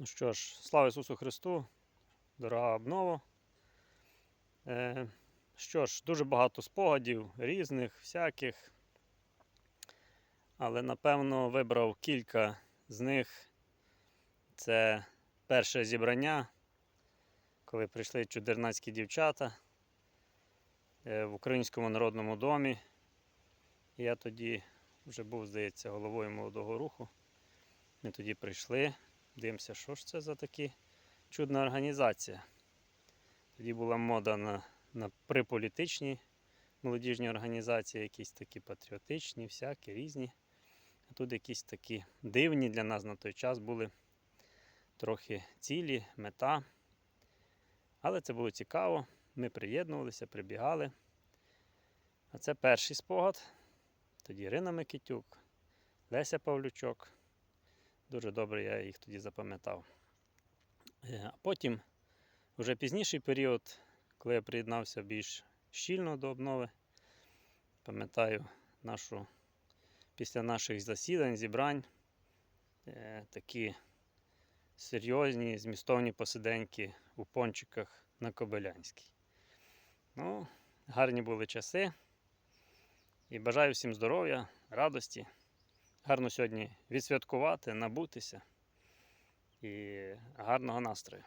Ну що ж, слава Ісусу Христу, дорога обнова. Е, що ж, дуже багато спогадів, різних, всяких. Але напевно вибрав кілька з них. Це перше зібрання, коли прийшли чудернацькі дівчата е, в Українському народному домі. Я тоді вже був, здається, головою молодого руху. Ми тоді прийшли, дивимося, що ж це за такі чудна організація. Тоді була мода на, на приполітичні молодіжні організації, якісь такі патріотичні, всякі різні. А тут якісь такі дивні для нас на той час були трохи цілі, мета. Але це було цікаво. Ми приєднувалися, прибігали. А це перший спогад. Тоді Ірина Микитюк, Леся Павлючок. Дуже добре я їх тоді запам'ятав. Е, А потім, вже пізніший період, коли я приєднався більш щільно до обнови, пам'ятаю нашу, після наших засідань, зібрань, е, такі серйозні, змістовні посиденьки у пончиках на Кобилянській. Ну, гарні були часи. І бажаю всім здоров'я, радості. Гарно сьогодні відсвяткувати, набутися і гарного настрою.